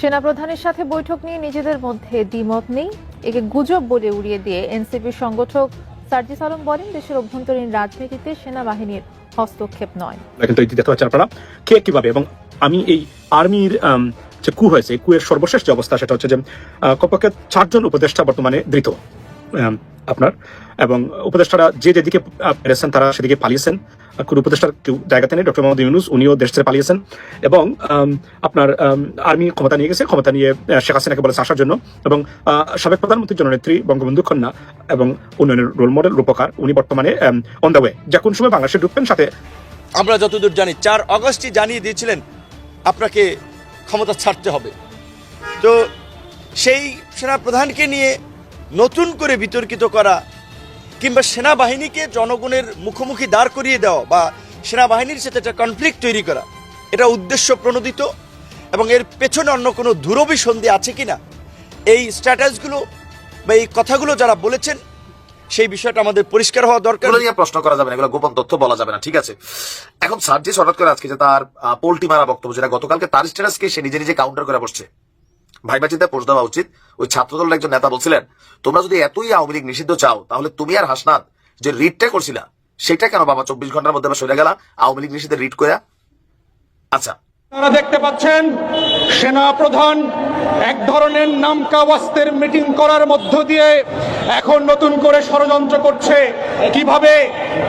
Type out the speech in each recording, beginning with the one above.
সেনাপ্রধানের সাথে বৈঠক নিয়ে নিজেদের মধ্যে দ্বিমত নেই। একে গুজব বলে উড়িয়ে দিয়ে এনসিপির সংগঠক সার্জিস আলম বলেন দেশের অভ্যন্তরীণ রাজনীতিতে সেনাবাহিনীর হস্তক্ষেপ নয়। কিন্তু দেখতে পাচ্ছেন কে কীভাবে এবং আমি এই আর্মির যে কু হয়েছে কুয়ের সর্বশেষ যে অবস্থা সেটা হচ্ছে যে আহ, কমপক্ষে চারজন উপদেষ্টা বর্তমানে ধৃত। আপনার। এবং উপদেষ্টারা যে যেদিকে পেরেছেন তারা সেদিকে পালিয়েছেন। কোনো উপদেষ্টার কেউ জায়গাতে নেই, ডক্টর মোহাম্মদ ইউনুস, উনিও দেশ ছেড়ে পালিয়েছেন। এবং আপনার আর্মি ক্ষমতা নিয়ে গেছে, ক্ষমতা নিয়ে শেখ হাসিনাকে বলেছে আসার জন্য। এবং সাবেক প্রধানমন্ত্রী জননেত্রী বঙ্গবন্ধু কন্যা এবং উন্নয়নের রোল মডেল রূপকার, উনি বর্তমানে অন দ্য ওয়ে যে কোন সময় বাংলাদেশে ঢুকবেন, সাথে আমরা যতদূর জানি, চার অগস্টই জানিয়ে দিয়েছিলেন, আপনাকে ক্ষমতা ছাড়তে হবে। তো সেই সেনা প্রধানকে নিয়ে নতুন করে বিতর্কিত করা কিংবা সেনাবাহিনীকে জনগণের মুখোমুখি দাঁড় করিয়ে দেওয়া বা সেনাবাহিনীর সাথে একটা কনফ্লিক্ট তৈরি করা, এটা উদ্দেশ্য প্রণোদিত এবং এর পেছনে অন্য কোনো দূরভিসন্ধি আছে কিনা, এই স্ট্র্যাটাজগুলো বা এই কথাগুলো যারা বলেছেন, সেই বিষয়টা আমাদের পরিষ্কার হওয়া দরকার। নিয়ে প্রশ্ন করা যাবে না, এগুলো গোপন তথ্য বলা যাবে না, ঠিক আছে? এখন সার্জিস হঠাৎ করে আজকে যে তার পোল্টি মারা বক্তব্য, যেটা গতকালকে তার স্ট্যাটাসকে সে নিজে নিজে কাউন্টার করে বসছে। ভাইবা চিন্তায় পোস্ট দেওয়া উচিত। ওই ছাত্রদলের একজন নেতা বলছিলেন, তোমরা যদি এতই আওয়ামী লীগ নিষিদ্ধ চাও, তাহলে তুমি আর হাসনাত যে রিটটা করছিলা, সেটা কেন বাবা চব্বিশ ঘণ্টার মধ্যে সরে গেলা আওয়ামী লীগ নিষিদ্ধের রিট করে আচ্ছা। তারা দেখতে পাচ্ছেন সেনা প্রধান এক ধরনের নামকা ওয়াস্তের মিটিং করার মধ্য দিয়ে এখন নতুন করে ষড়যন্ত্র করছে। কীভাবে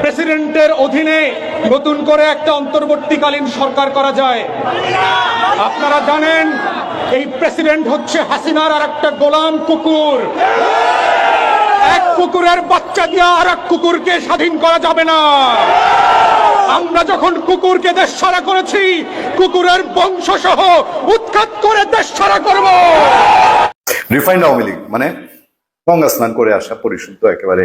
প্রেসিডেন্টের অধীনে নতুন করে একটা অন্তর্বর্তীকালীন সরকার করা যায়? আপনারা জানেন এই প্রেসিডেন্ট হচ্ছে হাসিনার আর একটা গোলাম কুকুর। এক কুকুরের বাচ্চা দিয়ে আর এক কুকুরকে স্বাধীন করা যাবে না। আমরা যখন কুকুরকে দেশ ছাড়া করেছি, কুকুরের বংশ সহ উৎখাত করে দেশ ছাড়া করব। রিফাইন্ড আওয়ামী লীগ মানে গঙ্গা স্নান করে আসা পরিশুদ্ধ, একেবারে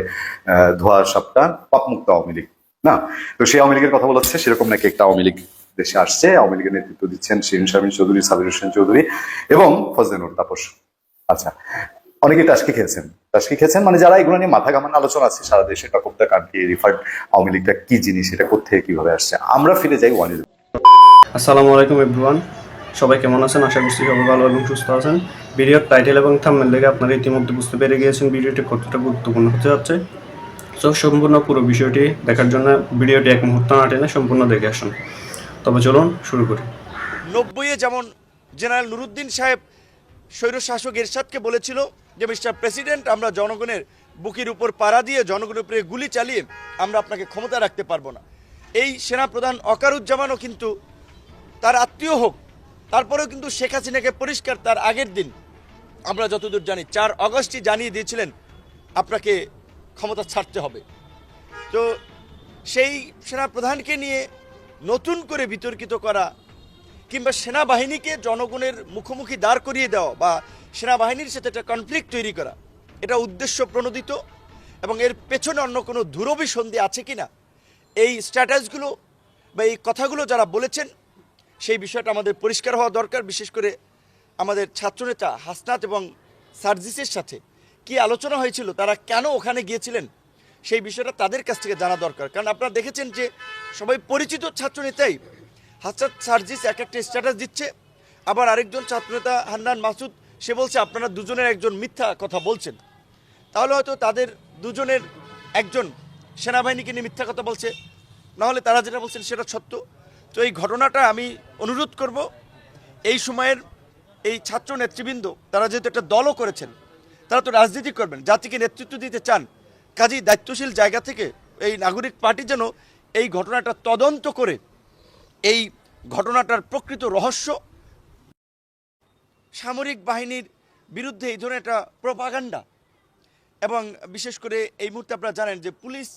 ধোয়া সাপটা পাপমুক্ত আওয়ামী লীগ। না? তো সেই আওয়ামী লীগের কথা বলাচ্ছে সেরকম নাকি একটা আওয়ামী লীগ দেশে আসছে, আওয়ামী লীগের নেতৃত্ব দিচ্ছেন শিরিন শারমিন চৌধুরী, সাবির হোসেন চৌধুরী এবং ফজলেনুর তাপস। আচ্ছা অনেকে টাস্কি খেয়েছেন। টাস্কি খেয়েছেন মানে যারা এগুলো নিয়ে মাথা ঘামান আলোচনা আছে, সারা দেশে talk of the country referred Awami লীগটা কি জিনিস, এটা কোথেকে কীভাবে আসছে? আমরা ফিরে যাই ওয়ান আসসালামু আলাইকুম এভরিওয়ান সবাই কেমন আছেন? আশা করছি সবাই ভালো এবং সুস্থ আছেন। ভিডিওর টাইটেল এবং থাম্বনেল দেখে আপনারা ইতিমধ্যে বুঝতে পেরে গিয়েছেন ভিডিওটি কতটা গুরুত্বপূর্ণ হতে যাচ্ছে। সো সম্পূর্ণ পুরো বিষয়টি দেখার জন্য ভিডিওটি এক মুহূর্ত না টেনে সম্পূর্ণ দেখে আসুন। তবে চলুন শুরু করি। নব্বইয়ে যেমন জেনারেল নুরুদ্দিন সাহেব স্বৈরশাসক এরশাদকে বলেছিল যে, মিস্টার প্রেসিডেন্ট, আমরা জনগণের বুকির উপর পাড়া দিয়ে জনগণের উপরে গুলি চালিয়ে আমরা আপনাকে ক্ষমতা রাখতে পারব না। এই সেনাপ্রধান অকারুজ্জামানও কিন্তু তার আত্মীয় হোক, তারপরেও কিন্তু শেখ হাসিনাকে পরিষ্কার তার আগের দিন, আমরা যতদূর জানি, চার অগস্টই জানিয়ে দিয়েছিলেন, আপনাকে ক্ষমতা ছাড়তে হবে। তো সেই সেনাপ্রধানকে নিয়ে নতুন করে বিতর্কিত করা কিংবা সেনাবাহিনীকে জনগণের মুখোমুখি দাঁড় করিয়ে দেওয়া বা সেনাবাহিনীর সাথে একটা কনফ্লিক্ট তৈরি করা, এটা উদ্দেশ্য প্রণোদিত এবং এর পেছনে অন্য কোনো দূরভিসন্ধি আছে কিনা, এই স্ট্র্যাটাজগুলো বা এই কথাগুলো যারা বলেছেন, সেই বিষয়টা আমাদের পরিষ্কার হওয়া দরকার, বিশেষ করে আমাদের ছাত্রনেতা হাসনাত এবং সার্জিসের সাথে। কি আলোচনা হয়েছিল, তারা কেন ওখানে গিয়েছিলেন? সেই বিষয়টা তাদের কাছ থেকে জানা দরকার। কারণ আপনারা দেখেছেন যে সবাই পরিচিত ছাত্রনেতাই হাসনাত সার্জিস এক একটা স্ট্যাটাস দিচ্ছে, আবার আরেকজন ছাত্রনেতা হান্নান মাসুদ, সে বলছে আপনারা দুজনের একজন মিথ্যা কথা বলছেন। তাহলে হয়তো তাদের দুজনের একজন সেনাবাহিনীকে নিয়ে মিথ্যা কথা বলছে, নাহলে তারা যেটা বলছেন সেটা সত্য। তো এই ঘটনাটা আমি অনুরোধ করব, এই সময়ের এই ছাত্র নেতৃবৃন্দ, তারা যেহেতু একটা দলও করেছেন, তারা তো রাজনীতি করবেন, জাতিকে নেতৃত্ব দিতে চান কাজেই দায়িত্বশীল জায়গা থেকে এই নাগরিক পার্টি যেন এই ঘটনাটা তদন্ত করে এই ঘটনাটার প্রকৃত রহস্য সামরিক বাহিনীর বিরুদ্ধে এই ধরনের একটা প্রপাগান্ডা এবং বিশেষ করে এই মুহূর্তে আপনারা জানেন যে পুলিশ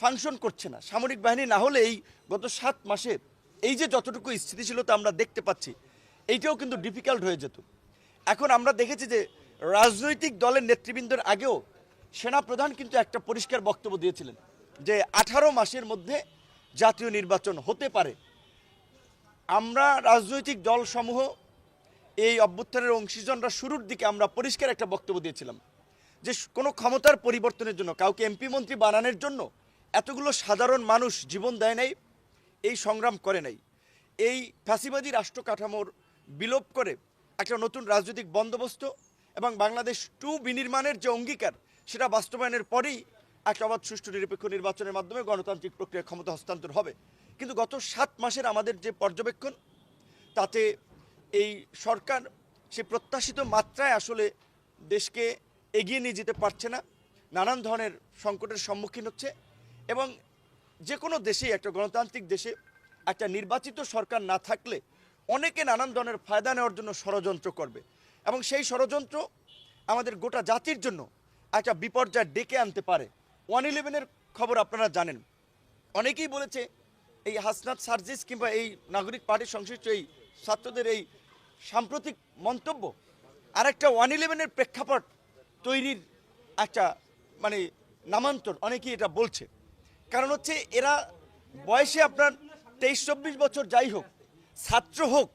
ফাংশন করছে না। সামরিক বাহিনী না হলে এই গত সাত মাসে এই যে যতটুকু স্থিতিশীলতা আমরা দেখতে পাচ্ছি, এইটাও কিন্তু ডিফিকাল্ট হয়ে যেত। এখন আমরা দেখেছি যে রাজনৈতিক দলের নেতৃবৃন্দের আগেও সেনাপ্রধান কিন্তু একটা পরিষ্কার বক্তব্য দিয়েছিলেন যে আঠারো মাসের মধ্যে জাতীয় নির্বাচন হতে পারে। আমরা রাজনৈতিক দলসমূহ এই অভ্যুত্থানের অংশীজনরা শুরুর দিকে আমরা পরিষ্কার একটা বক্তব্য দিয়েছিলাম যে কোনো ক্ষমতার পরিবর্তনের জন্য, কাউকে এমপি মন্ত্রী বানানোর জন্য এতগুলো সাধারণ মানুষ জীবন দেয় নাই, এই সংগ্রাম করে নাই। এই ফ্যাসিবাদী রাষ্ট্র কাঠামোর বিলোপ করে একটা নতুন রাজনৈতিক বন্দোবস্ত এবং বাংলাদেশ টু বিনির্মাণের যে অঙ্গীকার সেটা বাস্তবায়নের পরেই একটা অবাধ সুষ্ঠু নিরপেক্ষ নির্বাচনের মাধ্যমে গণতান্ত্রিক প্রক্রিয়া ক্ষমতা হস্তান্তর হবে। কিন্তু গত সাত মাসের আমাদের যে পর্যবেক্ষণ, তাতে এই সরকার সে প্রত্যাশিত মাত্রায় আসলে দেশকে এগিয়ে নিয়ে যেতে পারছে না। নানান ধরনের সংকটের সম্মুখীন হচ্ছে এবং যে কোনো দেশেই, একটা গণতান্ত্রিক দেশে একটা নির্বাচিত সরকার না থাকলে অনেকে নানান ধরনের ফায়দা নেওয়ার জন্য ষড়যন্ত্র করবে। এবং সেই ষড়যন্ত্র আমাদের গোটা জাতির জন্য একটা বিপর্যয় ডেকে আনতে পারে। ওয়ান ইলেভেনের খবর আপনারা জানেন। অনেকেই বলেছে, এই হাসনাত সার্জিস কিংবা এই নাগরিক পার্টির সংশ্লিষ্ট এই ছাত্রদের এই সাম্প্রতিক মন্তব্য আর একটা ওয়ান ইলেভেনের প্রেক্ষাপট তৈরির একটা মানে নামান্তর অনেকেই এটা বলছে। কারণ হচ্ছে, এরা বয়সে আপনার তেইশ, চব্বিশ বছর যাই হোক, ছাত্র হোক,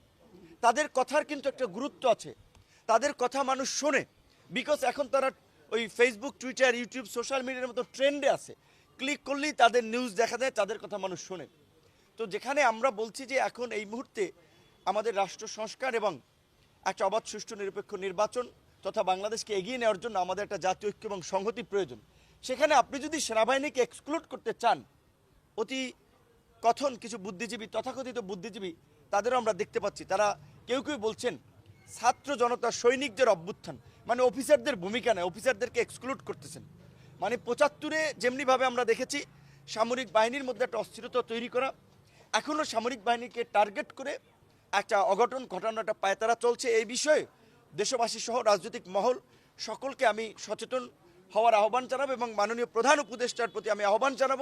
তাদের কথার কিন্তু একটা গুরুত্ব আছে। তাদের কথা মানুষ শোনে বিকজ এখন তারা ওই ফেসবুক টুইটার ইউটিউব সোশ্যাল মিডিয়ার মতো ট্রেন্ডে আছে। ক্লিক করলেই তাদের নিউজ দেখা দেয়, তাদের কথা মানুষ শোনে। তো যেখানে আমরা বলছি যে এখন এই মুহূর্তে আমাদের রাষ্ট্র সংস্কার এবং একটা অবাধ, সুষ্ঠু, নিরপেক্ষ নির্বাচন তথা বাংলাদেশকে এগিয়ে নেওয়ার জন্য আমাদের একটা জাতীয় ঐক্য এবং সংহতি প্রয়োজন। সেখানে আপনি যদি সেনাবাহিনীকে এক্সক্লুড করতে চান, অতি কথন কিছু বুদ্ধিজীবী, তথাকথিত বুদ্ধিজীবী, তাদেরও আমরা দেখতে পাচ্ছি। তারা কেউ কেউ বলছেন ছাত্র জনতা সৈনিকদের অভ্যুত্থান। মানে অফিসারদের ভূমিকা নেয় অফিসারদেরকে এক্সক্লুড করতেছেন। মানে পঁচাত্তরে যেমনিভাবে আমরা দেখেছি, সামরিক বাহিনীর মধ্যে একটা অস্থিরতা তৈরি করা। এখনও সামরিক বাহিনীকে টার্গেট করে একটা অঘটন ঘটানো একটা পায়তারা চলছে। এই বিষয়ে দেশবাসী সহ রাজনৈতিক মহল সকলকে আমি সচেতন হওয়ার আহ্বান জানাব এবং মাননীয় প্রধান উপদেষ্টার প্রতি আমি আহ্বান জানাব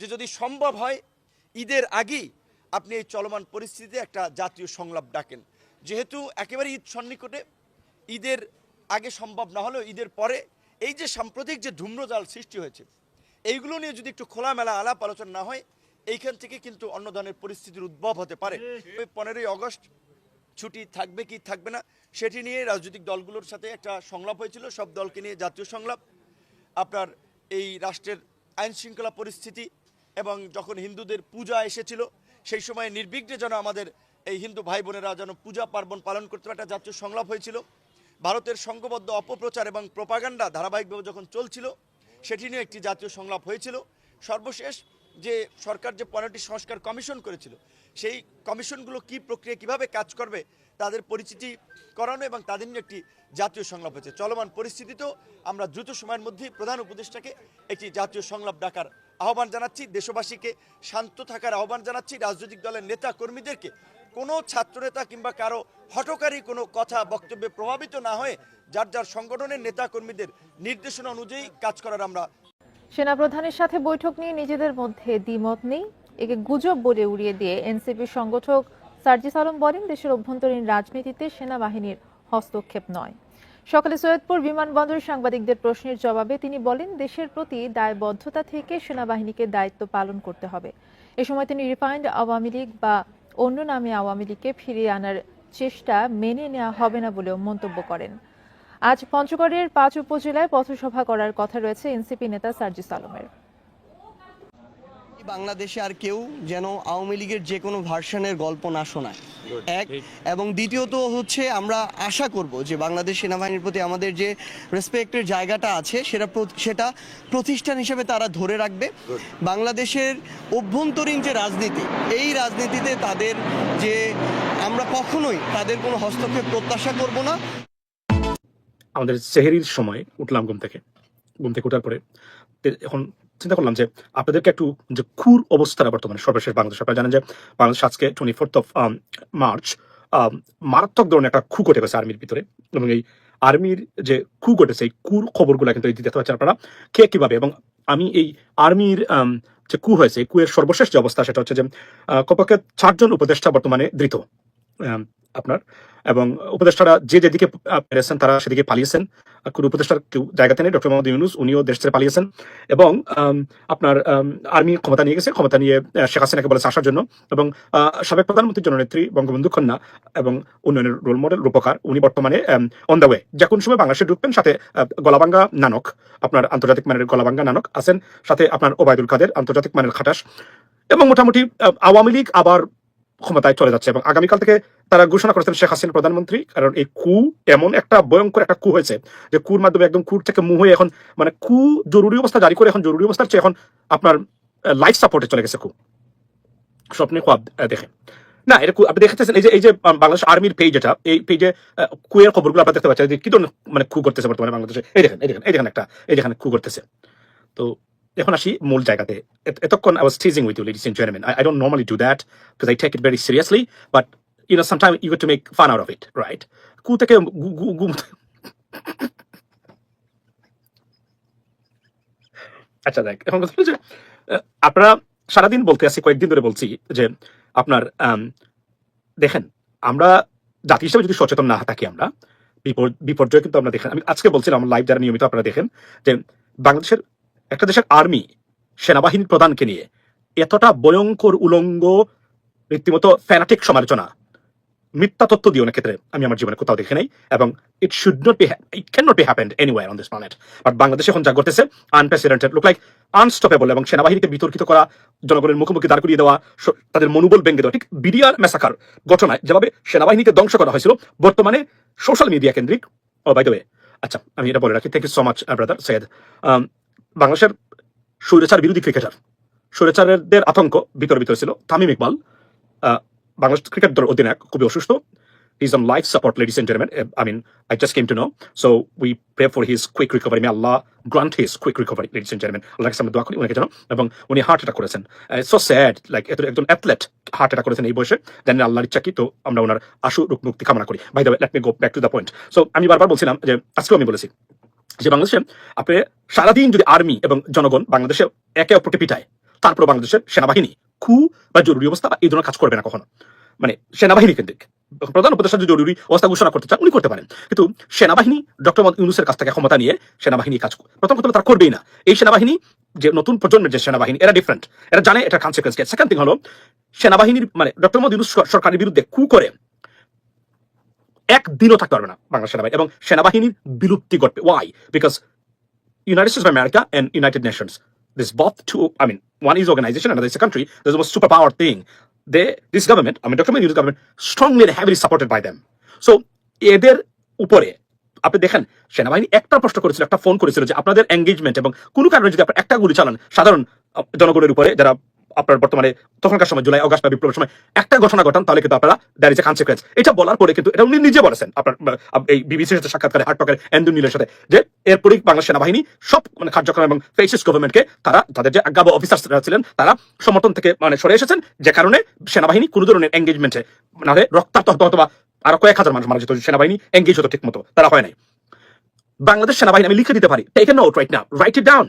যে যদি সম্ভব হয়, ঈদের আগেই আপনি এই চলমান পরিস্থিতিতে একটা জাতীয় সংলাপ ডাকেন। যেহেতু একেবারে ঈদ সন্নিকটে, ঈদের আগে সম্ভব না হলেও ঈদের পরে এই যে সাম্প্রতিক যে ধূম্রজাল সৃষ্টি হয়েছে, এইগুলো নিয়ে যদি একটু খোলামেলা আলাপ আলোচনা না হয়, এইখান থেকে কিন্তু অন্য ধরনের পরিস্থিতির উদ্ভব হতে পারে। পনেরোই অগস্ট, ছুটি থাকবে কি থাকবে না, সেটি নিয়ে রাজনৈতিক দলগুলোর সাথে একটা সংলাপ হয়েছিল। সব দলকে নিয়ে জাতীয় সংলাপ। আপনার এই রাষ্ট্রের আইন শৃঙ্খলা পরিস্থিতি এবং যখন হিন্দুদের পূজা এসেছিল, সেই সময় নির্বিঘ্নে যেন আমাদের এই হিন্দু ভাই বোনেরা যেন পূজা পার্বণ পালন করতে একটা জাতীয় সংলাপ হয়েছিল। ভারতের সংঘবদ্ধ অপপ্রচার এবং প্রপাগান্ডা ধারাবাহিকভাবে যখন চলছিল, সেটি নিয়ে একটি জাতীয় সংলাপ হয়েছিল। সর্বশেষ যে সরকার যে পনেরোটি সংস্কার কমিশন করেছিল, সেই কমিশনগুলো কি প্রক্রিয়া, কীভাবে কাজ করবে, তাদের পরিচিতি করানো এবং তাদের নিয়ে একটি জাতীয় সংলাপ হয়েছে। চলমান পরিস্থিতিতেও আমরা দ্রুত সময়ের মধ্যেই প্রধান উপদেষ্টাকে একটি জাতীয় সংলাপ ডাকার আহ্বান জানাচ্ছি। দেশবাসীকে শান্ত থাকার আহ্বান জানাচ্ছি। রাজনৈতিক দলের নেতা কর্মীদেরকে কোনো ছাত্রনেতা কিংবা কারও হটকারী কোনো কথা, বক্তব্যে প্রভাবিত না হয়ে যার যার সংগঠনের নেতা কর্মীদের নির্দেশনা অনুযায়ী কাজ করার আমরা সেনাপ্রধানের সাথে বৈঠক নিয়ে নিজেদের মধ্যে দ্বিমত নেই। একে গুজব বলে উড়িয়ে দিয়ে এনসিপির সংগঠক সার্জিস আলম বলেন, দেশের অভ্যন্তরীণ রাজনীতিতে সেনাবাহিনীর হস্তক্ষেপ নয়। সকালে সৈয়দপুর বিমানবন্দরে সাংবাদিকদের প্রশ্নের জবাবে তিনি বলেন, দেশের প্রতি দায়বদ্ধতা থেকে সেনাবাহিনীকে দায়িত্ব পালন করতে হবে। এ সময় তিনি রিফাইন্ড আওয়ামী লীগ বা অন্য নামে আওয়ামী লীগকে ফিরিয়ে আনার চেষ্টা মেনে নেওয়া হবে না বলেও মন্তব্য করেন। আজ পঞ্চগড়ের পাঁচ উপজেলায় পথসভা করার কথা রয়েছে এনসিপি নেতা সার্জিস আলমের। বাংলাদেশে আর কেউ যেন আওয়ামী লীগের যে কোনো ভার্সনের গল্প না শোনায়। এক এবং দ্বিতীয়ত হচ্ছে আমরা আশা করব যে বাংলাদেশ সেনাবাহিনীর প্রতি আমাদের যে রেসপেক্টের জায়গাটা আছে সেটা সেটা প্রতিষ্ঠান হিসেবে তারা ধরে রাখবে। বাংলাদেশের অভ্যন্তরীণ যে রাজনীতি এই রাজনীতিতে তাদের যে আমরা কখনোই তাদের কোনো হস্তক্ষেপ প্রত্যাশা করব না। আমাদের সেহেরির সময় উঠলাম ঘুম থেকে। ঘুম থেকে ওঠার পরে এখন চিন্তা করলাম যে আপনাদেরকে একটু যে খুর অবস্থাটা বর্তমানে সর্বশেষ বাংলাদেশ আপনারা জানেন যে বাংলাদেশ আজকে টোয়েন্টি ফোর্থ অফ মার্চ মারাত্মক ধরনের একটা খু ঘটে গেছে আর্মির ভিতরে এবং এই আর্মির যে খু ঘটেছে এই কুর খবরগুলো কিন্তু দিতে পারছেন আপনারা কে কীভাবে এবং আমি এই আর্মির আম, যে কু হয়েছে কুয়ের সর্বশেষ যে অবস্থা সেটা হচ্ছে যে আহ, কমপক্ষে চারজন উপদেষ্টা বর্তমানে ধৃত আম, আপনার। এবং উপদেষ্টারা যে যেদিকে পেরেছেন তারা সেদিকে পালিয়েছেন। কোনো উপদেষ্টার কেউ জায়গাতে নেই, ডক্টর মোহাম্মদ ইউনুস, উনিও দেশ ছেড়ে পালিয়েছেন। এবং আপনার আর্মি ক্ষমতা নিয়ে গেছে, ক্ষমতা নিয়ে শেখ হাসিনাকে বলেছে আসার জন্য। এবং সাবেক প্রধানমন্ত্রী, জননেত্রী বঙ্গবন্ধু কন্যা এবং উন্নয়নের রোল মডেল রূপকার, উনি বর্তমানে অন দ্য ওয়ে যে কোন সময় বাংলাদেশে ঢুকবেন, সাথে গলাবাঙ্গা নানক, আপনার আন্তর্জাতিক মানের গলাবাঙ্গা নানক আছেন, সাথে আপনার ওবায়দুল কাদের আন্তর্জাতিক মানের খাটাস এবং মোটামুটি আওয়ামী লীগ আবার ক্ষমতায় চলে যাচ্ছে এবং আগামীকাল থেকে তারা ঘোষণা করেছেন শেখ হাসিনা প্রধানমন্ত্রী। কারণ এই কু এমন একটা ভয়ঙ্কর একটা কু হয়েছে যে কুর মাধ্যমে একদম কুর থেকে মুহ হয়ে এখন মানে কু জরুরি অবস্থা জারি করে এখন জরুরি অবস্থার চেয়ে এখন আপনার লাইফ সাপোর্টে চলে গেছে কু। স্বপ্নে খুব দেখে না, এটা আপনি দেখতেছেন এই যে এই যে বাংলাদেশ আর্মির পেজ এটা, এই পেজে কুয়ের খবরগুলো আপনারা দেখতে পাচ্ছেন কি ধরনের মানে কু করতেছে বর্তমানে বাংলাদেশে। এই দেখেন এই দেখেন এই দেখেন একটা, এই দেখেন কু করতেছে। তো এখন আসি মূল জায়গাতে। এতক্ষণ I was teasing with you ladies and gentleman I don't normally do that because I take it very seriously but you know sometime you to make fun out of it right কু থেকে আচ্ছা দেখ, এখন কথা যে আপনারা সারাদিন বলতে আছি, কয়েকদিন ধরে বলছি যে, আপনার দেখেন, আমরা জাতি হিসেবে যদি সচেতন না থাকি আমরা বিপর্যয় কিন্তু আমরা দেখেন। আমি আজকে বলছিলাম লাইভ যারা নিয়মিত আপনারা দেখেন, যে বাংলাদেশের একটা দেশের আর্মি সেনাবাহিনী প্রধানকে নিয়ে এতটা ভয়ঙ্কর উলঙ্গ, রীতিমতো ফ্যানাটিক সমালোচনা। মিথ্যা তথ্য দিয়ে অনেক ক্ষেত্রে, আমি আমার জীবনে কোথাও দেখে নাই এবং it should not be it can not be happened anywhere on this planet but বাংলাদেশে এখন যা ঘটেছে আনপ্রেসিডেন্টেড লুক লাইক আনস্টপেবল এবং সেনাবাহিনীকে বিতর্কিত করা, জনগণের মুখোমুখি দাঁড় করিয়ে দেওয়া তাদের মনোবল ভেঙে দেওয়া, ঠিক বিডিআর মেসাকার ঘটনায় যেভাবে সেনাবাহিনীকে ধ্বংস করা হয়েছিল, বর্তমানে সোশ্যাল মিডিয়া কেন্দ্রিক ও বাই দ্য ওয়ে আচ্ছা আমি এটা বলে রাখি thank you so much brother Syed বাংলাদেশের স্বৈরাচার বিরোধী ক্রিকেটার স্বৈরাচারদের আতঙ্ক ভিতরে ভিতরে ছিল। তামিম ইকবাল বাংলাদেশ ক্রিকেট দলের অধিনায়ক খুবই অসুস্থ। He's on life support, ladies and gentlemen. Uh, I mean, I just came to know. So we pray for his quick recovery. May Allah grant his quick recovery, ladies and gentlemen. আল্লাহর কাছে আমরা দোয়া করি ওনাকে যেন এবং উনি heart attack করেছেন। সো স্যাড লাইক একজন অ্যাথলেট হার্ট অ্যাটাক করেছেন এই বয়সে। জানি না আল্লাহর ইচ্ছা কি? তো আমরা ওনার আশু রূপ মুক্তি কামনা করি। By the let me go back to the point so আমি বারবার বলছিলাম যে আজকেও আমি বলেছি যে বাংলাদেশে আপনি সারাদিন যদি আর্মি এবং জনগণ বাংলাদেশে একে অপরকে পিটায় তারপর বাংলাদেশের সেনাবাহিনী খু বা জরুরি অবস্থা বা এই ধরনের কাজ করবে না কখনো। মানে সেনাবাহিনী কেন্দ্রিক। প্রধান উপদেষ্টা যদি জরুরি অবস্থা ঘোষণা করতে চান, উনি করতে পারেন। কিন্তু সেনাবাহিনী, ডক্টর মোহাম্মদ ইউনুসের কাছ থেকে ক্ষমতা নিয়ে সেনাবাহিনী কাজ। প্রথম কথা, তারা করবেই না। এই সেনাবাহিনী, যে নতুন প্রজন্মের যে সেনাবাহিনী, এরা ডিফারেন্ট এরা জানে এটা কনসিকুয়েন্স সেকেন্ড থিং হলো, সেনাবাহিনীর মানে ডক্টর মোহাম্মদ ইউনুস সরকারের বিরুদ্ধে কু করে একদিনও থাকতে পারবে না বাংলা সেনাবাহিনী এবং সেনাবাহিনীর বিলুপ্তি ঘটবে। Why because united of America and United Nations this both two I mean one is organization and this country this was super power thing they this government আমি doctor use government strongly heavily supported by them so এদের উপরে, আপনি দেখেন, সেনাবাহিনী একটা প্রশ্ন করেছিল, একটা ফোন করেছিল যে আপনাদের এঙ্গেজমেন্ট এবং কোনো কারণে যদি আপনার একটা গুলি চালান, সাধারণ জনগণের উপরে যারা আপনার বর্তমানে তখনকার সময়, জুলাই, অগাস্ট বা বিপ্লবের সময় একটা ঘটনা ঘটান, তাহলে কিন্তু আপনারা দ্যার ইজ এ কনসিকুয়েন্স এটা বলার পরে কিন্তু এটা উনি নিজে বলেছেন, আপনার এই বিবিসির সাথে সাক্ষাৎকারে হার্ট টকের এন্ডু নীলের সাথে, যে এরপরেই বাংলা সেনাবাহিনী সব মানে কার্যক্রম এবং ফেসিস গভর্নমেন্টকে তারা, তাদের যে আজ্ঞা অফিসার ছিলেন, তারা সমর্থন থেকে মানে সরে এসেছেন, যে কারণে সেনাবাহিনী কোনো ধরনের এঙ্গেজমেন্টে নাহলে রক্তাক্ত হতো অথবা আরও কয়েক হাজার মানুষ মারা যেত, সেনাবাহিনী এঙ্গেজ হতো ঠিক মতো তারা হয় নাই। বাংলাদেশ সেনাবাহিনী, আমি লিখে দিতে পারি take note right now write it down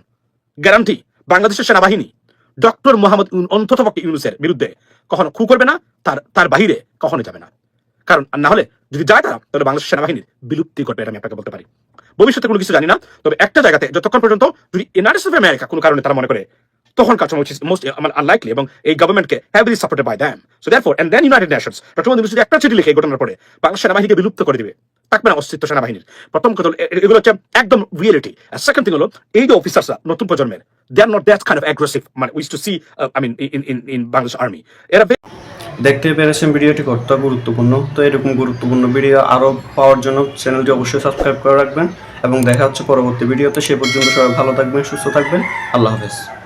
guarantee বাংলাদেশের সেনাবাহিনী ডক্টর মোহাম্মদ অন্ততপক্ষে ইউনুসের বিরুদ্ধে কখনো খু করবে না, তার তার বাহিরে কখনো যাবে না। কারণ আর না হলে যদি যায় তারা, তাহলে বাংলাদেশ সেনাবাহিনীর বিলুপ্তি ঘটবে এটা আমি আপনাকে বলতে পারি। ভবিষ্যতে কোনো কিছু জানি না, তবে একটা জায়গাতে যতক্ষণ পর্যন্ত যদি স্টেটস অফ আমেরিকা কোনো কারণে তারা মনে করে তখন কাজ মোস্ট আনলাইকলি এবং এই গভর্নমেন্টকে heavily supported by them so therefore and then United Nations doctor Modi একটা চিঠি লিখে এই ঘটনার পরে বাংলাদেশ সেনাবাহিনীকে বিলুপ্ত করে দিবে থাকবে না অস্তিত্ব সেনাবাহিনীর। প্রথম কথা এগুলো হচ্ছে একদম রিয়েলিটি সেকেন্ড থিং হলো, এই যে অফিসার্সরা নতুন প্রজন্মের they are not that kind of aggressive মানে wish to see I mean in in in Bangladesh army এরা দেখতে পেরেছেন ভিডিওটি কতটা গুরুত্বপূর্ণ? তো এরকম গুরুত্বপূর্ণ ভিডিও আরও পাওয়ার জন্য চ্যানেলটি অবশ্যই সাবস্ক্রাইব করে রাখবেন এবং দেখা হচ্ছে পরবর্তী ভিডিওতে। সে পর্যন্ত সবাই ভালো থাকবেন, সুস্থ থাকবেন। আল্লাহ হাফেজ।